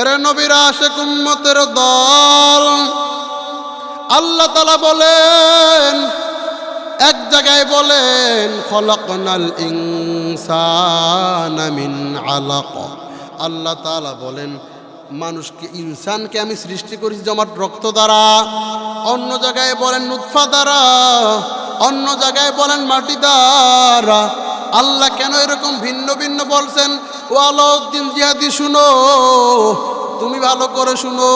এরে দল। আল্লাহ তালা বলেন এক জায়গায় বলেন খলকনাল ইনসান আলাক। আল্লাহ তালা বলেন মানুষকে, ইনসানকে আমি সৃষ্টি করেছি জমাট রক্ত দ্বারা, অন্য জায়গায় বলেন নুৎফা দ্বারা, অন্য জায়গায় বলেন মাটি দ্বারা। আল্লাহ কেন এরকম ভিন্ন ভিন্ন বলছেন? ও আলাউদ্দিন জিহাদি শুনো তুমি ভালো করে শুনো,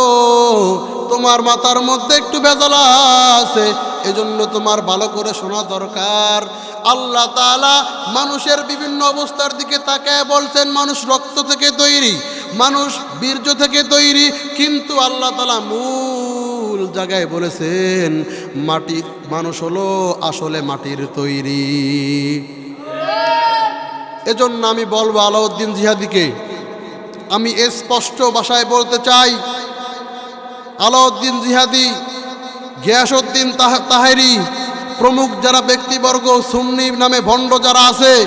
তোমার মাথার মধ্যে একটু বেজালা আছে, এজন্য তোমার ভালো করে শোনা দরকার। আল্লাহ তাআলা মানুষের বিভিন্ন অবস্থার দিকে তাকায় বলছেন, মানুষ রক্ত থেকে তৈরি, মানুষ বীর্য থেকে তৈরি, কিন্তু আল্লাহ তালা মূল জায়গায় বলেছেন, মাটি মানুষ হলো আসলে মাটির তৈরি। এজন্য আমি বলব আলাউদ্দিন জিহাদিকে আমি স্পষ্ট ভাষায় বলতে চাই। আলাউদ্দিন জিহাদি, গিয়াসউদ্দিন তাহ- তাহেরি, প্রমুখ যারা ব্যক্তিবর্গ, সুন্নি নামে ভণ্ড যারা আছে,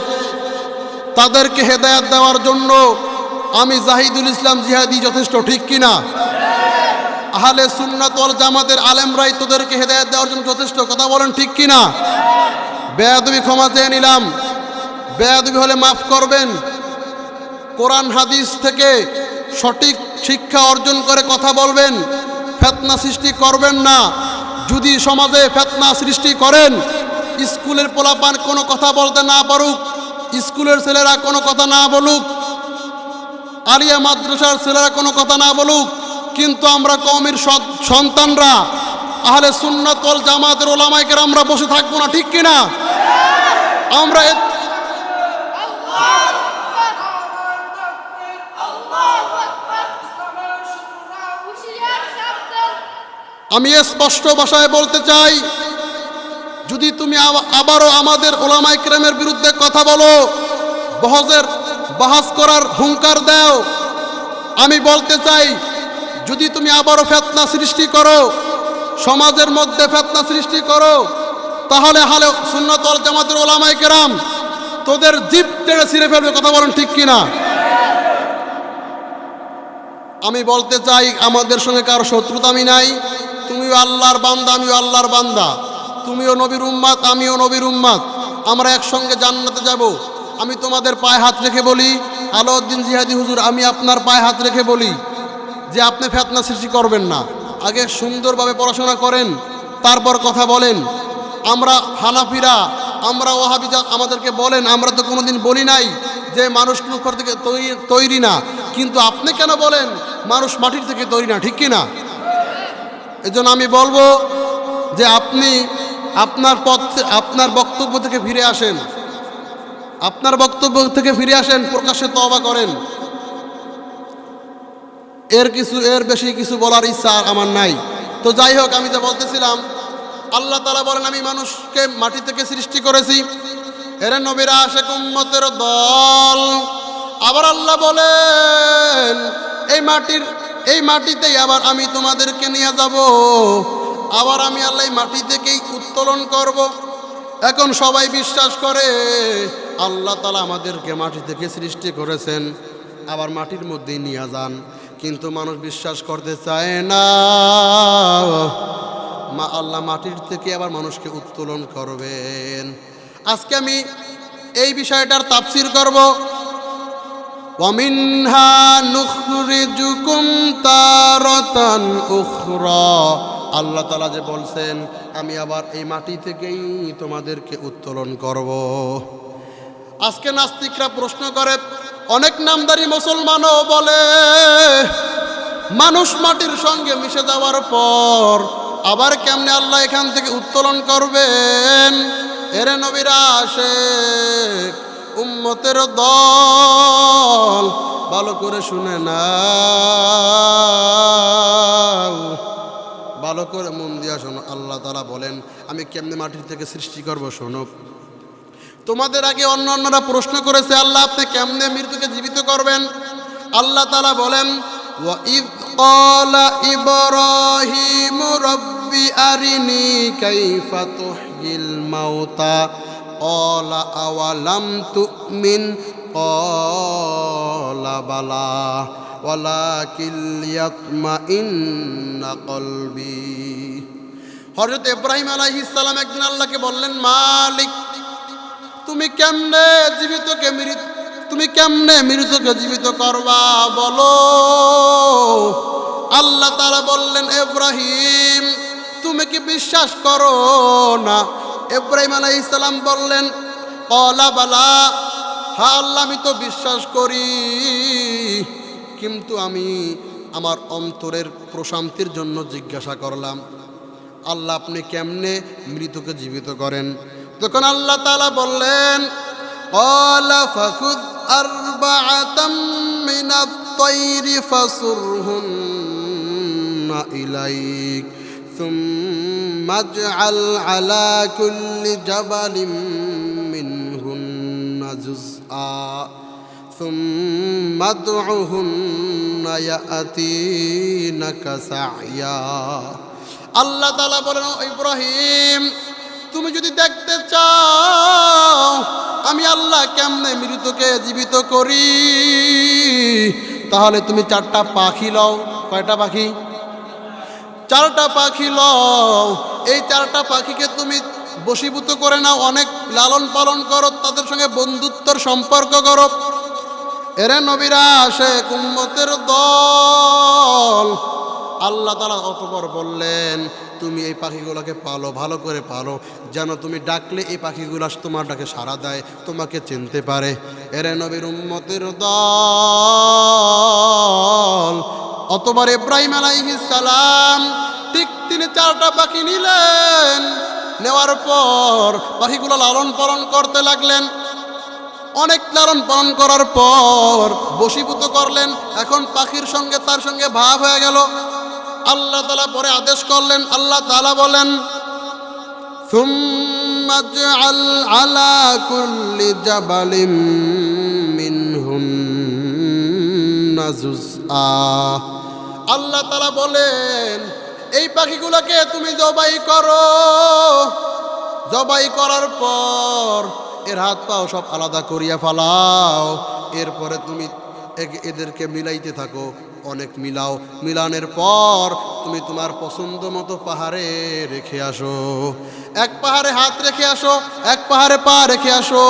তাদেরকে হেদায়াত দেওয়ার জন্য আমি জাহিদুল ইসলাম জিহাদি যথেষ্ট, ঠিক কিনা? আহলে সুন্নাত ওয়াল জামাতের আলেমরাই তোদেরকে হেদায়াত দেওয়ার জন্য যথেষ্ট, কথা বলেন ঠিক কিনা? বেয়াদবি ক্ষমা চেয়ে নিলাম। বেয়াদবি হলে মাফ করবেন। কোরআন হাদিস থেকে সঠিক শিক্ষা অর্জন করে কথা বলবেন, ফেতনা সৃষ্টি করবেন না। যদি সমাজে ফেতনা সৃষ্টি করেন, স্কুলের পোলাপান কোনো কথা বলতে না পারুক, স্কুলের ছেলেরা কোনো কথা না বলুক, আলিয়া মাদ্রাসার ছেলেরা কোনো কথা না বলুক, কিন্তু আমরা কওমের সৎ- সন্তানরা, আহলে সুন্নাতল জামাতের ওলামাইকের আমরা বসে থাকব না, ঠিক কিনা? আমরা এ- আমি স্পষ্ট ভাষায় বলতে চাই, যদি তুমি আবা- আবারও আমাদের ওলামাই ক্রেমের বিরুদ্ধে কথা বলো, বহজের বাহাস করার হুঙ্কার দাও। আমি বলতে চাই, যদি তুমি আবারও ফেতনা সৃষ্টি করো, সমাজের মধ্যে ফেতনা সৃষ্টি করো, তাহলে হালে সুন্নতল জামাতের ওলামাই কেরাম তোদের জিপ টেড়ে ছিঁড়ে ফেলবে, কথা বলেন ঠিক কিনা? আমি বলতে চাই, আমাদের সঙ্গে কারও শত্রুতা আমি নাই। তুমিও আল্লাহর বান্দা, আমিও আল্লাহর বান্দা। তুমিও নবীর উম্মাত, আমিও নবীর উম্মাত। আমরা একসঙ্গে জান্নাতে যাব। আমি তোমাদের পায়ে হাত রেখে বলি, আলাউদ্দিন জিহাদি হুজুর, আমি আপনার পায়ে হাত রেখে বলি যে আপনি ফেতনা সৃষ্টি করবেন না। আগে সুন্দরভাবে পড়াশোনা করেন, তারপর কথা বলেন। আমরা হানাফিরা, আমরা ওহাবিজা আমাদেরকে বলেন, আমরা তো কোনোদিন বলি নাই যে মানুষ উপর থেকে তৈরি না। কিন্তু আপনি কেন বলেন, মানুষ মাটির থেকে তৈরি না, ঠিক কি না? এজন্য আমি বলব যে আপনি আপনার পথ, আপনার বক্তব্য থেকে ফিরে আসেন। আপনার বক্তব্য থেকে ফিরে আসেন, প্রকাশ্যে তবা করেন। এর কিছু, এর বেশি কিছু বলার ইচ্ছা আমার নাই। তো যাই হোক, আমি যা বলতেছিলাম, আল্লাহ তালা বলেন, আমি মানুষকে মাটি থেকে সৃষ্টি করেছি। এর নবীরা আসে কুম্মতের দল। আবার আল্লাহ বলেন, এই মাটির এই মাটিতেই আবার আমি তোমাদেরকে নিয়ে যাব। আবার আমি আল্লাহ মাটি থেকেই উত্তোলন করব। এখন সবাই বিশ্বাস করে, আল্লাহ তালা আমাদেরকে মাটি থেকে সৃষ্টি করেছেন। আবার মাটির মধ্যেই নিয়ে যান। কিন্তু মানুষ বিশ্বাস করতে চায় না। মা আল্লাহ মাটির থেকে আবার মানুষকে উত্তোলন করবেন। আজকে আমি এই বিষয়টার তাফসির করব। ومنها نخرجكم تارة أخرى আল্লাহ তালা যে বলছেন আমি আবার এই মাটি থেকেই তোমাদেরকে উত্তোলন করব আজকে নাস্তিকরা প্রশ্ন করে অনেক নামদারি মুসলমানও বলে মানুষ মাটির সঙ্গে মিশে যাওয়ার পর আবার কেমনে আল্লাহ এখান থেকে উত্তোলন করবেন এরে নবীরা আসে উম্মতের দল ভালো করে শুনে না ভালো করে মন দিয়া শোনো আল্লাহ তালা বলেন আমি কেমনে মাটির থেকে সৃষ্টি করব শোনো তোমাদের আগে অন্য অন্যরা প্রশ্ন করেছে আল্লাহ আপনি কেমনে মৃত্যুকে জীবিত করবেন আল্লাহ তালা বলেন وَإِذْ قَالَ إِبْرَاهِيمُ رَبِّ أَرِنِي كَيْفَ تُحْيِي الْمَوْتَى قَالَ أَوَلَمْ تُؤْمِنْ قَالَ بَلَى ওয়ালাকিল ইয়াতমাইন্না কলবি হযরত ইব্রাহিম আলাইহিস সালাম একদিন আল্লাহকে বললেন মালিক তুমি কেমনে জীবিতকে মৃত তুমি কেমনে মৃতকে জীবিত করবা বলো আল্লাহ তারা বললেন ইব্রাহিম তুমি কি বিশ্বাস করো না ইব্রাহিম আলাই ইসলাম বললেন কলা বালা হ্যাঁ আল্লাহ আমি তো বিশ্বাস করি কিন্তু আমি আমার অন্তরের প্রশান্তির জন্য জিজ্ঞাসা করলাম আল্লাহ আপনি কেমনে মৃতকে জীবিত করেন তখন আল্লাহ তালা বললেন قال فخذ أربعة من الطير فصرهن إليك ثم اجعل على كل جبل منهن جزءا ثم ادعهن يأتينك سعيا আল্লাহ তালা বলেন "ও ইব্রাহিম তুমি যদি দেখতে চাও আমি আল্লাহ কেমনে মৃতকে জীবিত করি তাহলে তুমি চারটা পাখি লও কয়টা পাখি চারটা পাখি লও। এই চারটা পাখিকে তুমি বশীভূত করে নাও, অনেক লালন পালন করো, তাদের সঙ্গে বন্ধুত্বর সম্পর্ক করো। এরে নবীরা আসে কুম্মতের দল আল্লাহ তালা অতপর বললেন, তুমি এই পাখিগুলোকে পালো, ভালো করে পালো। যেন তুমি ডাকলে এই পাখিগুলো তোমার ডাকে সাড়া দেয়, তোমাকে চিনতে পারে। এরে নবীর উম্মতের দল। অতবার আলাইহিস সালাম ঠিক তিনি চারটা পাখি নিলেন। নেওয়ার পর পাখিগুলো লালন পালন করতে লাগলেন। অনেক লালন পালন করার পর বশীভূত করলেন। এখন পাখির সঙ্গে তার সঙ্গে ভাব হয়ে গেল। আল্লাহ তালা পরে আদেশ করলেন, আল্লাহ তালা বলেন কুল্লি আল্লাহ তালা বলেন, এই পাখিগুলোকে তুমি জবাই করো। জবাই করার পর এর হাত পাও সব আলাদা করিয়া ফালাও। এরপরে তুমি এদেরকে মিলাইতে থাকো। অনেক মিলাও মিলানের পর তুমি তোমার পছন্দ মতো পাহাড়ে রেখে আসো এক পাহাড়ে হাত রেখে আসো এক পাহাড়ে পা রেখে আসো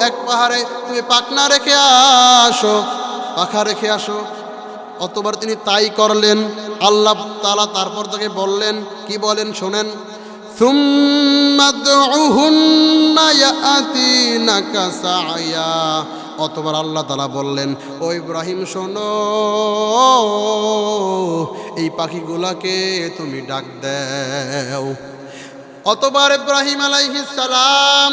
এক পাহাড়ে তুমি পাকনা রেখে আসো পাখা রেখে আসো অতবার তিনি তাই করলেন আল্লাহ তালা তারপর তাকে বললেন কি বলেন শোনেন ثم ادعهن يأتينك سعيا অতবার আল্লাহ তালা বললেন, ও ইব্রাহিম, শোনো, এই পাখিগুলাকে তুমি ডাক দেও। অতবার ইব্রাহিম আলাইহিস সালাম,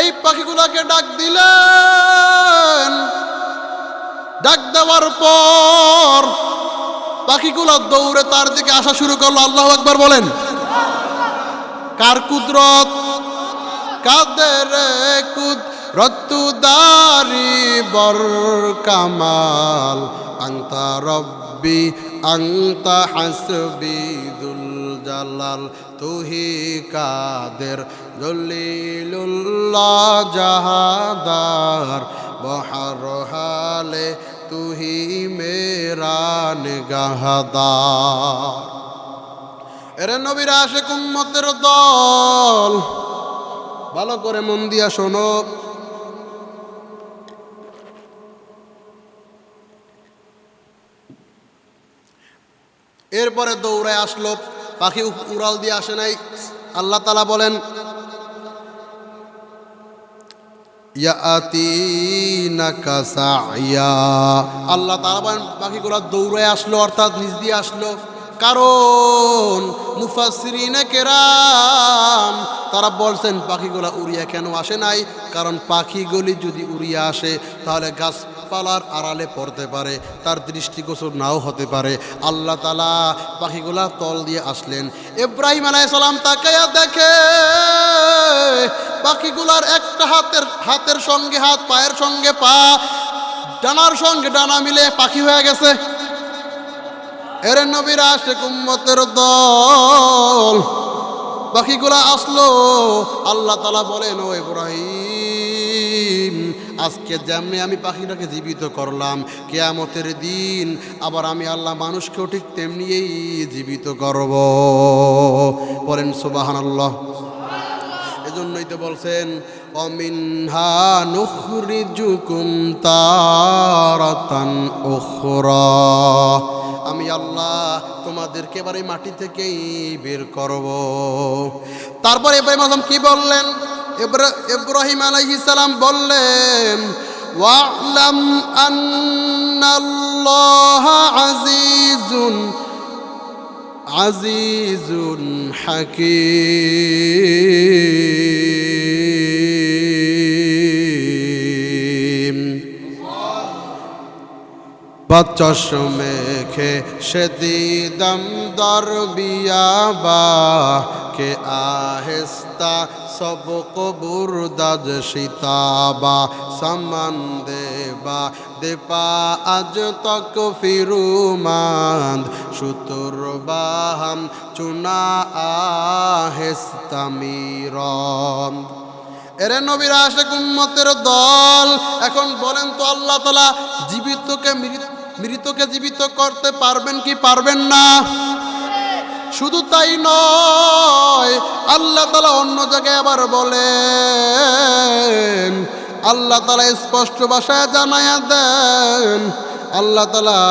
এই পাখিগুলাকে ডাক দিলেন। ডাক দেওয়ার পর পাখিগুলো দৌড়ে তার দিকে আসা শুরু করল। আল্লাহ একবার বলেন, কার কুদরত? কাদের কুদ রত্তুদারি বর কামাল আংতা রব্বি, আংতা হাসবি দুল জালাল তুহি কাদের, জলিলুল্লাহ জাহাদার, বহার হালে তুহি মেরা নিগাহদার। এরে নবীরা আসে কুম্মতের দল, ভালো করে মন দিয়া শোনো। এরপরে দৌড়ায় আসলো, পাখি উড়াল দিয়ে আসে নাই। আল্লাহ তালা বলেন আল্লাহ তাআলা বলেন, পাখিগুলো দৌড়ে আসলো, অর্থাৎ নিজ দিয়ে আসলো। কারণ মুফাসসিরিনে কেরাম, তারা বলছেন, পাখিগুলা উড়িয়া কেন আসে নাই? কারণ পাখিগুলি যদি উড়িয়া আসে, তাহলে গাছপালার আড়ালে পড়তে পারে, তার দৃষ্টিগোচর নাও হতে পারে। আল্লাহ তালা পাখিগুলা তল দিয়ে আসলেন। ইব্রাহিম আলাইসালাম তাকাইয়া দেখে পাখিগুলার একটা হাতের হাতের সঙ্গে হাত, পায়ের সঙ্গে পা, ডানার সঙ্গে ডানা মিলে পাখি হয়ে গেছে। এর নবীর আসে কুম্মতের দল। পাখিগুলা আসলো, আল্লাহ তালা বলেন, ও ইব্রাহিম আজকে যেমনি আমি পাখিটাকে জীবিত করলাম, কেয়ামতের দিন আবার আমি আল্লাহ মানুষকেও ঠিক তেমনিই জীবিত করব। বলেন সুবাহান আল্লাহ এজন্যই তো বলছেন, অমিনহা নুখরিজুকুম তারাতান উখরা। আমি আল্লাহ তোমাদেরকে এবারে মাটি থেকেই বের করব। তারপর ইব্রাহিম আজম কি বললেন? ইব্রাহিম সালাম বললেন, ওয়ালাম আন্নাল্লাহ আজিজুন আজিজুন হাকিম। বচস সে দিদম দর কে আহেস্তা সব কবুর দাজ সীতাবা সমন দেবা দেপা আজ তক ফিরুমান্দ, সুতুর বাহাম চুনা আহেস্তামিরম এরে নবীর আসে উন্মতের দল, এখন বলেন তো আল্লাহ তালা জীবিতকে মৃত্যু মৃতকে জীবিত করতে পারবেন কি পারবেন না শুধু তাই নয় আল্লাহ তালা অন্য জায়গায় আবার বলেন আল্লাহ তালা স্পষ্ট ভাষায় জানায়া দেন আল্লাহ তালা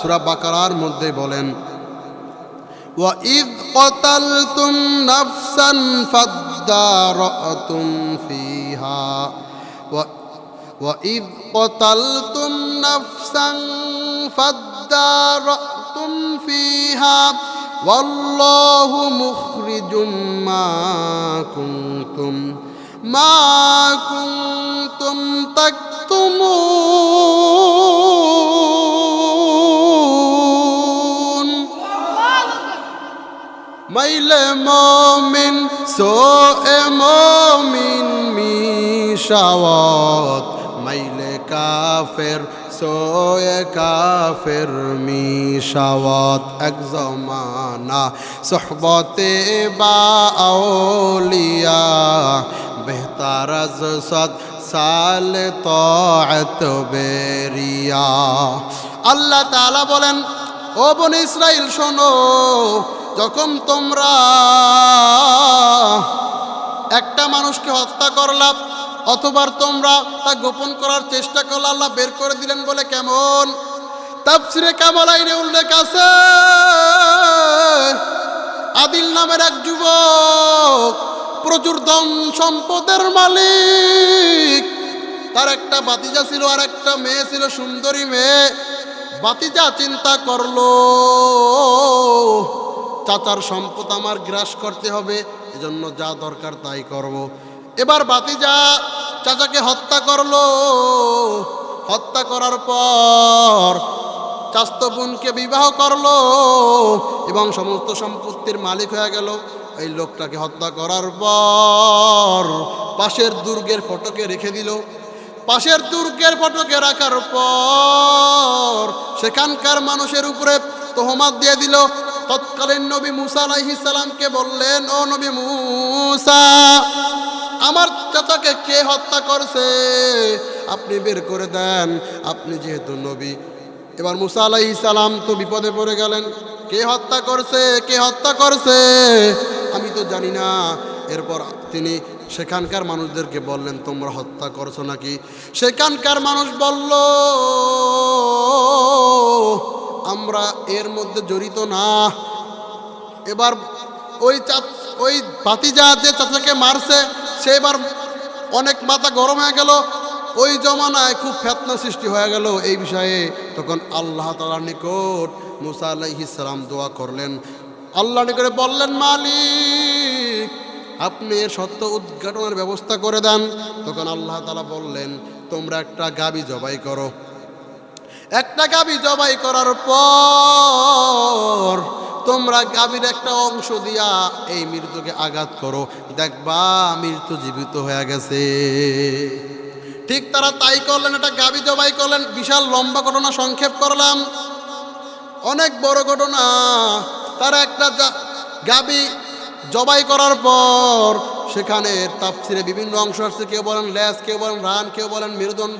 সুরা বাকারার মধ্যে বলেন وإذ قتلتم نفسا فادارأتم فيها و وإذ قتلتم نفسا فادارأتم فيها والله مخرج ما كنتم ما كنتم تكتمون ميل مؤمن سوء مؤمن ميشاوات কাফের, সোয়ে কাফের মিশাওয়াত এক জমানা। সোহবতে বা আউলিয়া, বেহতার সদ সাল তাআত বেরিয়া। আল্লাহ তাআলা বলেন, ও বন ইসরাইল শোনো, যখন তোমরা একটা মানুষকে হত্যা করলাম অথবা তোমরা তা গোপন করার চেষ্টা করলে আল্লাহ বের করে দিলেন বলে কেমন? তাফসিরে কামালাইনে উল্লেখ আছে, আদিল নামের এক যুবক, প্রচুর ধন সম্পদের মালিক। তার একটা বাতিজা ছিল আর একটা মেয়ে ছিল, সুন্দরী মেয়ে। বাতিজা চিন্তা করল, চাচার সম্পদ আমার গ্রাস করতে হবে, এজন্য যা দরকার তাই করব। এবার বাতিজা চাচাকে হত্যা করল। হত্যা করার পর চাস্ত বোনকে বিবাহ করল এবং সমস্ত সম্পত্তির মালিক হয়ে গেল। এই লোকটাকে হত্যা করার পর পাশের দুর্গের ফটোকে রেখে দিল। পাশের দুর্গের ফটকে রাখার পর সেখানকার মানুষের উপরে তোহমাত দিয়ে দিল। তৎকালীন নবী মুসা আলাইহিস সালামকে বললেন, ও নবী মুসা আমার চাচাকে কে হত্যা করছে? আপনি বের করে দেন। আপনি যেহেতু নবী। এবার মুসা আলাইহিস সালাম তো বিপদে পড়ে গেলেন। কে হত্যা করছে? কে হত্যা করছে? আমি তো জানি না। এরপর তিনি সেখানকার মানুষদেরকে বললেন, তোমরা হত্যা করছ নাকি? সেখানকার মানুষ বলল, আমরা এর মধ্যে জড়িত না। এবার ওই চা ওই ভাতিজা যে চাচাকে মারছে সে এবার অনেক মাথা গরম হয়ে গেল। ওই জমানায় খুব ফেতনা সৃষ্টি হয়ে গেল। এই বিষয়ে তখন আল্লাহ তালার নিকট মুসা আলাইহিসালাম দোয়া করলেন। আল্লাহ নিকটে বললেন, মালিক, আপনি এর সত্য উদ্ঘাটনের ব্যবস্থা করে দেন। তখন আল্লাহ তালা বললেন, তোমরা একটা গাবি জবাই করো। একটা গাবি জবাই করার পর তোমরা গাভীর একটা অংশ দিয়া এই মৃত্যুকে আঘাত করো। দেখবা মৃত্যু জীবিত হয়ে গেছে। ঠিক তারা তাই করলেন, একটা গাবি জবাই করলেন, বিশাল লম্বা ঘটনা সংক্ষেপ করলাম। অনেক বড় ঘটনা। তারা একটা গাবি জবাই করার পর সেখানে তাপসিরে বিভিন্ন অংশ আসছে। কেউ বলেন ল্যাস কেউ বলেন রান, কেউ বলেন মেরুদণ্ড।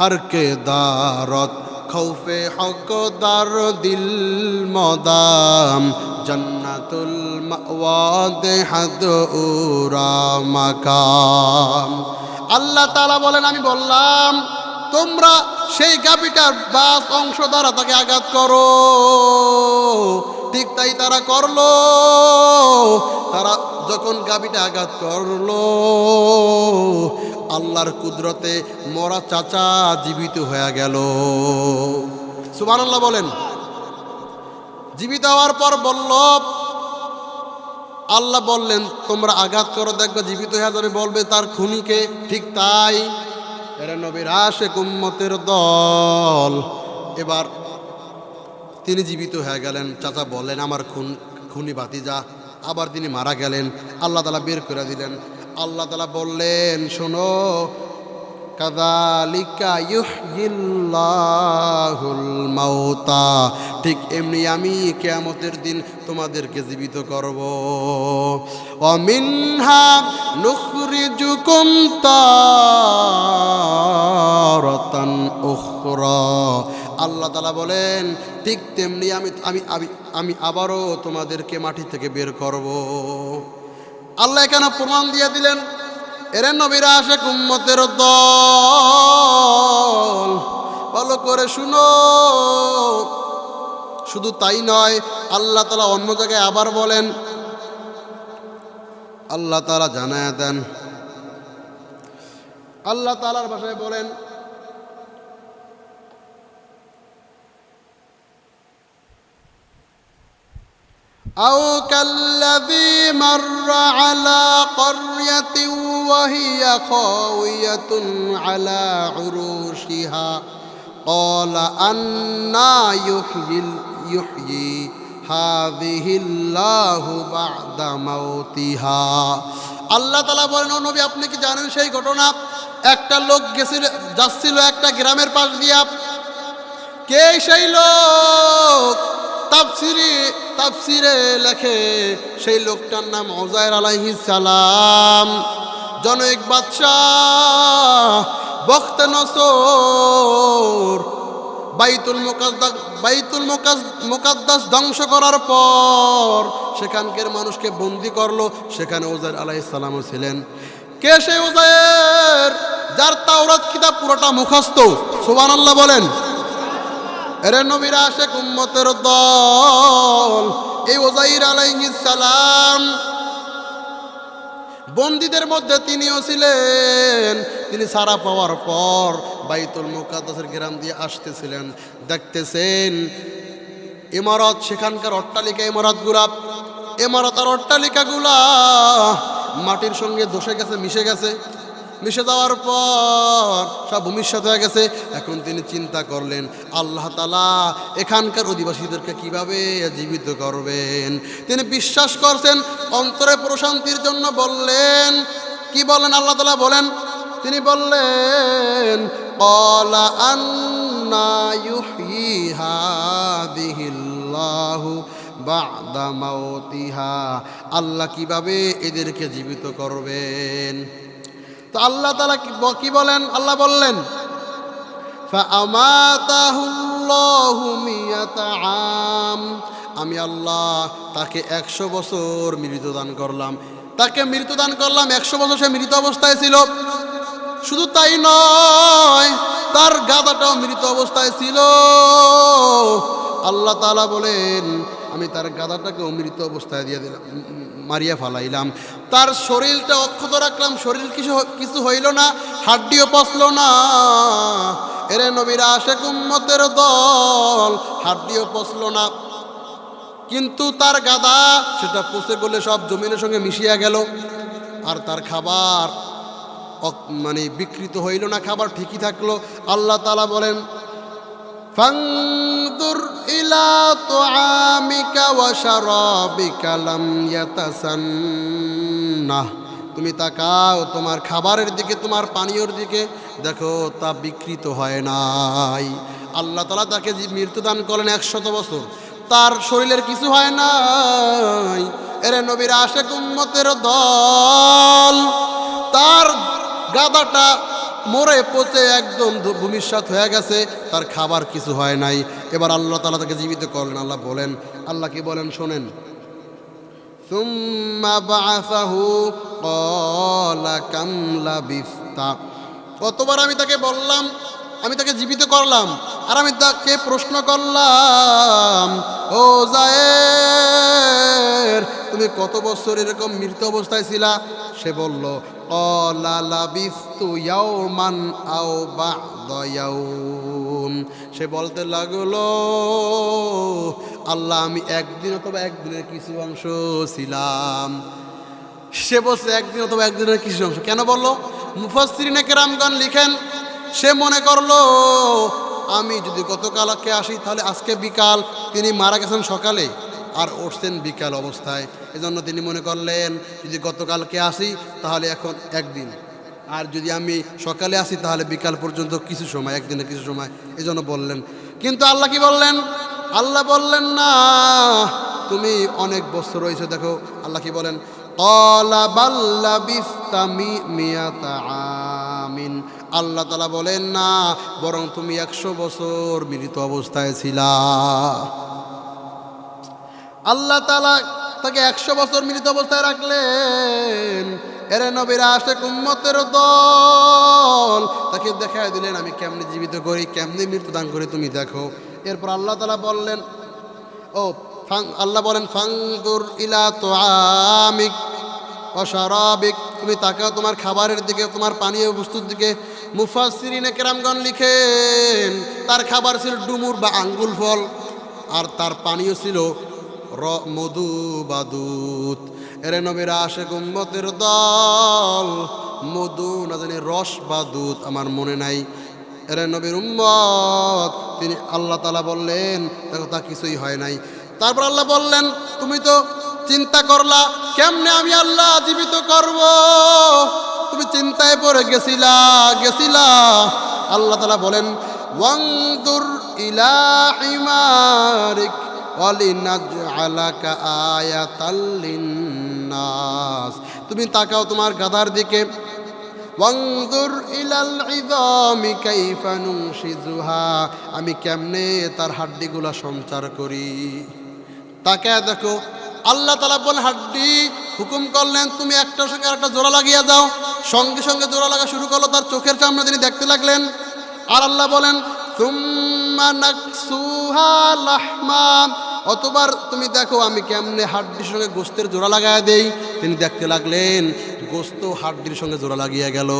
ہر کے دارت خوف حق دار دل مدام جنت المواد حد اورا আল্লাহ তালা বলেন আমি বললাম, তোমরা সেই গাবিটার বাস অংশ দ্বারা তাকে আঘাত করো। ঠিক তাই তারা করল। তারা যখন গাবিটা আঘাত করল আল্লাহর কুদরতে মরা চাচা জীবিত হয়ে গেল। সুবহানাল্লাহ বলেন। জীবিত হওয়ার পর বলল, আল্লাহ বললেন, তোমরা আঘাত করো, দেখবে জীবিত হয়ে যাবে। বলবে, তার খুনিকে ঠিক তাই। এরা নবীর আশে কুম্মতের দল। এবার তিনি জীবিত হয়ে গেলেন। চাচা বললেন, আমার খুন খুনি ভাতিজা। আবার তিনি মারা গেলেন। আল্লাহ তালা বের করে দিলেন। আল্লাহ তালা বললেন, শোনো কাদালিকা ইউহিল্লাহুল মাউতা। ঠিক এমনি আমি কেয়ামতের দিন তোমাদেরকে জীবিত করব। অমিনহা নুখরিজুকুম তারাতান উখরা। আল্লাহ তালা বলেন, ঠিক তেমনি আমি আমি আমি আমি আবারও তোমাদেরকে মাটি থেকে বের করব। আল্লাহ এখানে প্রমাণ দিয়ে দিলেন? এরে নবীরা আসে কুম্মতের দল। ভালো করে শুনো। শুধু তাই নয়, আল্লাহ তালা অন্য জায়গায় আবার বলেন, আল্লাহ তালা জানায় দেন। আল্লাহ তালার ভাষায় বলেন أو كالذي مر على قرية وهي خاوية على عروشها قال أنا يحيي يحيي هذه الله بعد موتها আল্লাহ তালা বলেন "ও নবী আপনি কি জানেন সেই ঘটনা একটা লোক গেছিল যাচ্ছিল একটা গ্রামের পাশ দিয়া কে সেই লোক তাফসিরে তাফসিরে লেখে সেই লোকটার নাম ওজায়ের আলাইহি সালাম। জনৈক বাদশাহ, বখতে নসর, বাইতুল মুকাদ্দাস বাইতুল মুকাদ্দাস ধ্বংস করার পর সেখানকার মানুষকে বন্দি করল, সেখানে ওজায়ের আলাইহিস সালামও ছিলেন। কে সেই ওজায়ের যার তাওরাত কিতাব পুরোটা মুখস্থ? সুবহানাল্লাহ বলেন। এরে নবীরা আসে উম্মতের দল, এই ওজাইর সালাম। বন্দীদের মধ্যে তিনিও ছিলেন। তিনি সারা পাওয়ার পর বাইতুল মুকাদ্দাসের গ্রাম দিয়ে আসতেছিলেন। দেখতেছেন, ইমারত, সেখানকার অট্টালিকা ইমারতগুলা ইমারত আর অট্টালিকাগুলা মাটির সঙ্গে ধসে গেছে, মিশে গেছে। মিশে যাওয়ার পর সব ভূমিষ্যৎ হয়ে গেছে। এখন তিনি চিন্তা করলেন, আল্লাহ তালা এখানকার অধিবাসীদেরকে কীভাবে জীবিত করবেন? তিনি বিশ্বাস করছেন, অন্তরে প্রশান্তির জন্য বললেন, কি বলেন আল্লাহ তালা বলেন? তিনি বললেন আল্লাহ কীভাবে এদেরকে জীবিত করবেন? তো আল্লাহ তালা কি বলেন? আল্লাহ বললেন আমি আল্লাহ তাকে একশো বছর মৃত্যুদান করলাম। তাকে মৃত্যুদান করলাম, একশো বছর সে মৃত অবস্থায় ছিল। শুধু তাই নয়, তার গাদাটাও মৃত অবস্থায় ছিল। আল্লাহ তালা বলেন, আমি তার গাদাটাকে মৃত অবস্থায় দিয়ে দিলাম মারিয়া ফালাইলাম। তার শরীরটা অক্ষত রাখলাম শরীর কিছু কিছু হইল না, হাড্ডিও পচল না। এরে নবীরা আশেক উম্মতের দল, হাড্ডিও পচল না। কিন্তু তার গাদা, সেটা পচে গলে সব জমিনের সঙ্গে মিশিয়া গেল। আর তার খাবার মানে বিকৃত হইল না, খাবার ঠিকই থাকল। আল্লাহ তালা বলেন ফাংদুর ইলা তুআমিকা ওয়া শারাবিকা লাম ইয়াতাসান্নাহ তুমি তাকাও, তোমার খাবারের দিকে, তোমার পানীয়র দিকে। দেখো, তা বিকৃত হয় নাই। আল্লাহ তালা তাকে মৃত্যুদান করেন একশত বছর, তার শরীরের কিছু হয় নাই। এরে নবীর আশেক উম্মতের দল, তার গাদাটা মরে পচে একদম ভূমিষ্যাত হয়ে গেছে, তার খাবার কিছু হয় নাই। এবার আল্লাহ তালা তাকে জীবিত করলেন। আল্লাহ বলেন, আল্লাহ কি বলেন, শোনেন। ثم بعثه قال كم لبثت কতবার আমি তাকে বললাম আমি তাকে জীবিত করলাম আর আমি তাকে প্রশ্ন করলাম ও জায়ের তুমি কত বছর এরকম মৃত অবস্থায় ছিলা সে বলল কলা লাবিস্তু ইয়াওমান আও বা'দা ইয়াউম সে বলতে লাগলো আল্লাহ, আমি একদিন অথবা একদিনের কিছু অংশ ছিলাম। সে বলছে, একদিন অথবা একদিনের কিছু অংশ। কেন বলল? মুফাসরিনে কেরামগণ লিখেন, সে মনে করল, আমি যদি গতকালকে আসি, তাহলে আজকে বিকাল তিনি মারা গেছেন সকালে, আর উঠছেন বিকাল অবস্থায়। এজন্য তিনি মনে করলেন, যদি গতকালকে আসি, তাহলে এখন একদিন। আর যদি আমি সকালে আসি, তাহলে বিকাল পর্যন্ত কিছু সময় একদিনে কিছু সময়। এজন্য বললেন। কিন্তু আল্লাহ কি বললেন? আল্লাহ বললেন, না, তুমি অনেক বস্তু রয়েছে, দেখো। আল্লাহ কি বলেন আল্লাহ তালা বলেন, না, বরং তুমি একশো বছর মৃত অবস্থায় ছিলা। আল্লাহ তালা তাকে একশো বছর মৃত অবস্থায় রাখলেন। এরে নবীরা আসে কুম্মতের দল, তাকে দেখায় দিলেন, আমি কেমনে জীবিত করি, কেমনে মৃত্যুদান করি, তুমি দেখো। এরপর আল্লাহ তালা বললেন, ও ফাং, আল্লাহ বলেন, ফাংদুর ইলা তো আমিক অসারাবিক তুমি তাকাও তোমার খাবারের দিকে, তোমার পানীয় বস্তুর দিকে। মুফাসিরিনে কেরামগণ লিখেন, তার খাবার ছিল ডুমুর বা আঙ্গুল ফল, আর তার পানীয় ছিল র, মধু বা দুধ। এরে নবীরা আসে গুম্মতের দল, মধু না জানি রস বা দুধ, আমার মনে নাই। এরে নবীর উম্মত। তিনি আল্লাহ তালা বললেন তা কিছুই হয় নাই। তারপর আল্লাহ বললেন, তুমি তো চিন্তা করলা, কেমনে আমি আল্লাহ জীবিত করব? তুমি চিন্তায় পড়ে গেছিলা গেছিলা। আল্লাহ তালা বলেন ওয়াংদুর ইলা হিমারিক ওয়ালিনাজআলাকা আয়াতাল লিন্নাস। তুমি তাকাও তোমার গাধার দিকে। ওয়াংদুর ইলাল ইদামি কাইফা নুনশিজুহা, আমি কেমনে তার হাড্ডিগুলা সঞ্চার করি? তাকে দেখো, আল্লাহ তালা বলেন, হাড্ডি হুকুম করলেন, তুমি একটার সঙ্গে একটা জোড়া লাগিয়ে দাও। সঙ্গে সঙ্গে জোড়া লাগা শুরু করল, তার চোখের চামড়া তিনি দেখতে লাগলেন। আর আল্লাহ বলেন অতবার তুমি দেখো, আমি কেমনে হাড্ডির সঙ্গে গোস্তের জোড়া লাগায় দেই। তিনি দেখতে লাগলেন গোস্ত হাড্ডির সঙ্গে জোড়া লাগিয়ে গেল।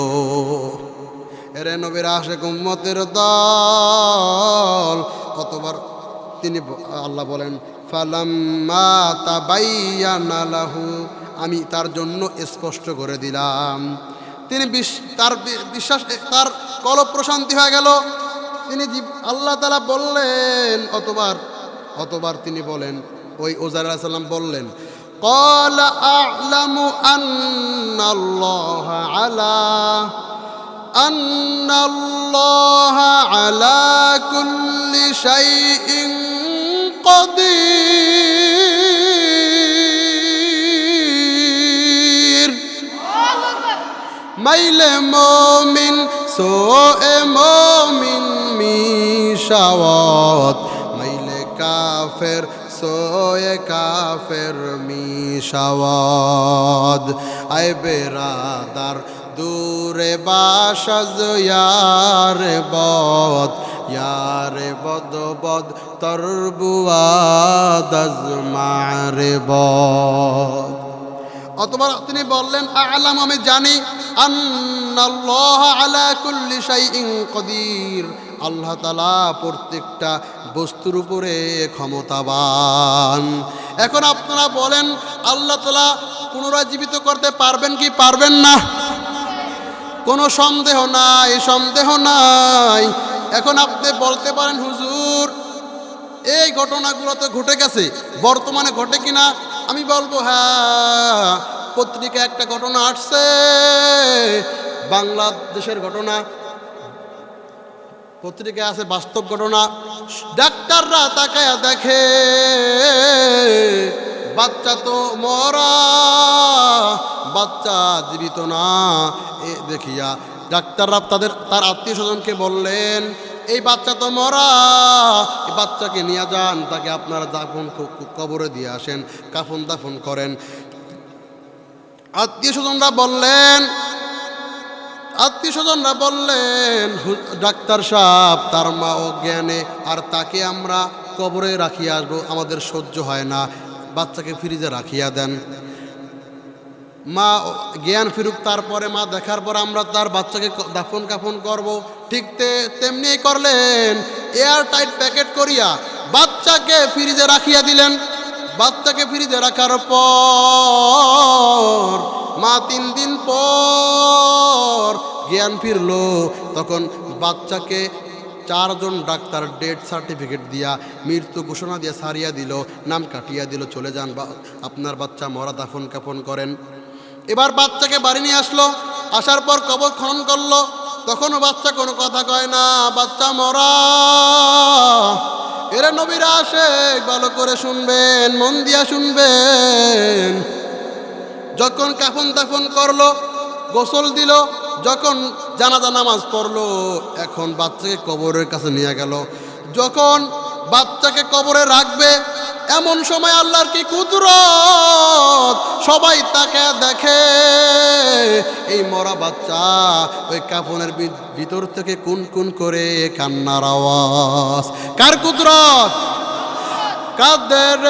এরে নবীর আসে গুম্মতের দল। কতবার তিনি আল্লাহ বলেন, ফালাম্মা আমি তার জন্য স্পষ্ট করে দিলাম। তিনি তার বিশ্বাস তার কলব প্রশান্তি হয়ে গেল। তিনি আল্লাহ তালা বললেন, অতবার অতবার তিনি বলেন, ওই ওজার সাল্লাম বললেন قال أعلم أن الله على أن الله على كل شيء قدير ميل مؤمن سوء مؤمن ميشاوات ميل كافر কাফের সো এ কাফের মিশাওয়াত আয় বেরাদার, দূরে বাসাজ ইয়ার বদ, ইয়ারে বদ বদ, তরবুয়াদ মারে বদ। অতবার তিনি বললেন আলাম আমি জানি আন্নাল্লাহ আলা কুল্লি শাইইন কদির। আল্লাহ তালা প্রত্যেকটা বস্তুর উপরে ক্ষমতাবান। এখন আপনারা বলেন, আল্লাহ তালা পুনরায় জীবিত করতে পারবেন কি পারবেন না? কোনো সন্দেহ নাই সন্দেহ নাই। এখন আপনি বলতে পারেন, হুজুর, এই ঘটনাগুলো তো ঘটে গেছে, বর্তমানে ঘটে কিনা? আমি বলব হ্যাঁ পত্রিকা একটা ঘটনা আসছে, বাংলাদেশের ঘটনা। পত্রিকায় আছে বাস্তব ঘটনা। ডাক্তাররা তাকায়া দেখে, বাচ্চা তো মরা, বাচ্চা জীবিত না। এ দেখিয়া ডাক্তাররা তাদের, তার আত্মীয় স্বজনকে বললেন, এই বাচ্চা তো মরা, এই বাচ্চাকে নিয়ে যান, তাকে আপনারা দাফন কবরে দিয়ে আসেন, কাফন দাফন করেন। আত্মীয় স্বজনরা বললেন আত্মীয় স্বজনরা বললেন ডাক্তার সাহেব, তার মা অজ্ঞানে আর তাকে আমরা কবরে রাখিয়া আসব, আমাদের সহ্য হয় না। বাচ্চাকে ফ্রিজে রাখিয়া দেন। মা জ্ঞান ফিরুক, তারপরে মা দেখার পর আমরা তার বাচ্চাকে দাফন কাফন করব। ঠিক তেমনি করলেন এয়ার টাইট প্যাকেট করিয়া বাচ্চাকে ফ্রিজে রাখিয়া দিলেন। বাচ্চাকে ফ্রিজে রাখার পর, মা তিন দিন পর জ্ঞান ফিরলো, তখন বাচ্চাকে চারজন ডাক্তার ডেথ সার্টিফিকেট দিয়া মৃত্যু ঘোষণা দিয়ে সারিয়া দিল, নাম কাটিয়া দিল, চলে যান বা, আপনার বাচ্চা মরা দাফন কাফন করেন। এবার বাচ্চাকে বাড়ি নিয়ে আসলো, আসার পর কবর খনন করল, তখনও বাচ্চা কোনো কথা কয় না, বাচ্চা মরা। এরা নবীরা আসে, ভালো করে শুনবেন, মন দিয়া শুনবেন। যখন কাফন দাফন করল, গোসল দিল, যখন জানাজা নামাজ পড়ল, এখন বাচ্চাকে কবরের কাছে নিয়ে গেল। যখন বাচ্চাকে কবরে রাখবে, এমন সময় আল্লাহর কি কুদরত? সবাই তাকে দেখে। এই মরা বাচ্চা, ওই কাফনের ভিতর থেকে কুন কুন করে কান্নার আওয়াজ। কার কুদরত? কাদের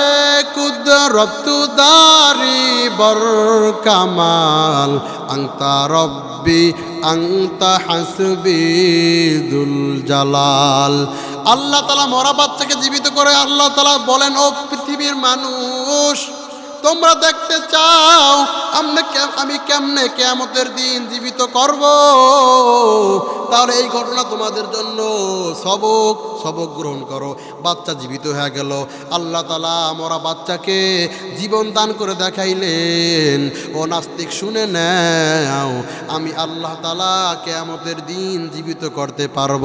কুদরতু? দারি বর কামাল। আংতা রব্বি, আংতা হাসবি দুল জালাল। আল্লাহ তালা মরা বাচ্চাকে জীবিত করে আল্লাহ তালা বলেন, ও পৃথিবীর মানুষ তোমরা দেখতে চাও, আমনে কে- আমি কেমনে কেয়ামতের দিন জীবিত করব? তাহলে এই ঘটনা তোমাদের জন্য সবক সবক গ্রহণ করো। বাচ্চা জীবিত হয়ে গেল। আল্লাহ তালা মরা বাচ্চাকে জীবন দান করে দেখাইলেন। ও নাস্তিক শুনে নেও, আমি আল্লাহ তালা কেয়ামতের দিন জীবিত করতে পারব।